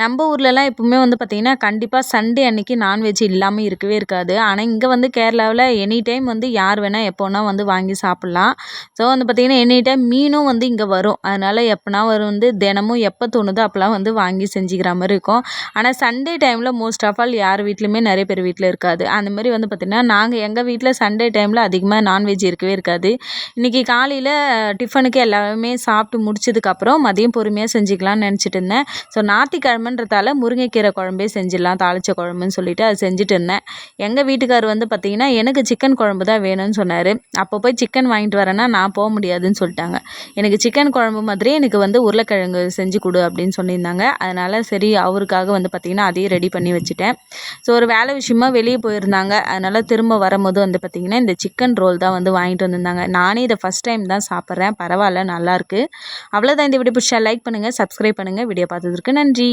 நம்ம ஊர்லலாம் எப்பவுமே வந்து பார்த்திங்கன்னா கண்டிப்பாக சண்டே அன்றைக்கி நான்வெஜ் இல்லாமல் இருக்கவே இருக்காது. ஆனால் இங்கே வந்து கேரளாவில் எனி டைம் வந்து யார் வேணால் எப்போ வேணால் வந்து வாங்கி சாப்பிட்லாம். ஸோ வந்து பார்த்திங்கன்னா எனி டைம் மீனும் வந்து இங்கே வரும். அதனால் எப்போனா வரும் வந்து தினமும் எப்போ தோணுதோ அப்போலாம் வந்து வாங்கி செஞ்சுக்கிற மாதிரி இருக்கும். ஆனால் சண்டே டைமில் மோஸ்ட் ஆஃப் ஆல் யார் வீட்லையுமே நிறைய பேர் வீட்டில் இருக்காது. அந்த மாதிரி வந்து பார்த்திங்கன்னா நாங்கள் எங்கள் வீட்டில் சண்டே டைமில் அதிகமாக நான்வெஜ் இருக்கவே இருக்காது. இன்றைக்கி காலையில் டிஃபனுக்கு எல்லாமே சாப்பிட்டு முடிச்சதுக்கப்புறம் மதியம் பொறுமையாக செஞ்சுக்கலாம்னு நினச்சிட்டு இருந்தேன். ஸோ ஞாயிற்றுக்கிழமைன்றதால முருங்கைக்கீரை குழம்பே செஞ்சிடலாம் தாளித்த குழம்புன்னு சொல்லிட்டு அதை செஞ்சுட்டு இருந்தேன். எங்கள் வீட்டுக்கார் வந்து பார்த்திங்கன்னா எனக்கு சிக்கன் குழம்பு தான் வேணும்னு சொன்னார். அப்போ போய் சிக்கன் வாங்கிட்டு வரேன்னா நான் போக முடியாதுன்னு சொல்லிட்டாங்க. எனக்கு சிக்கன் குழம்பு மாதிரி எனக்கு வந்து உருளைக்கிழங்கு செஞ்சு கொடு அப்படின்னு சொல்லியிருந்தாங்க. அதனால் சரி அவருக்காக வந்து பார்த்திங்கன்னா அதையும் ரெடி பண்ணி வச்சுட்டேன். ஸோ ஒரு வேலை விஷயமா வெளியே போயிருந்தாங்க. அதனால் திரும்ப வரும்போது வந்து பார்த்திங்கன்னா இந்த சிக்கன் ரோல் தான் வந்து வாங்கிட்டு வந்திருந்தாங்க. நானே இதை ஃபஸ்ட் டைம் தான் சாப்பிட்றேன். பரவாயில்ல நல்லாயிருக்கு அவ்வளோதான் இந்த வீடியோ பிடிச்சா லைக் பண்ணுங்கள் சப்ஸ்கிரைப் பண்ணுங்கள் வீடியோ பார்த்ததுக்கு நன்றி.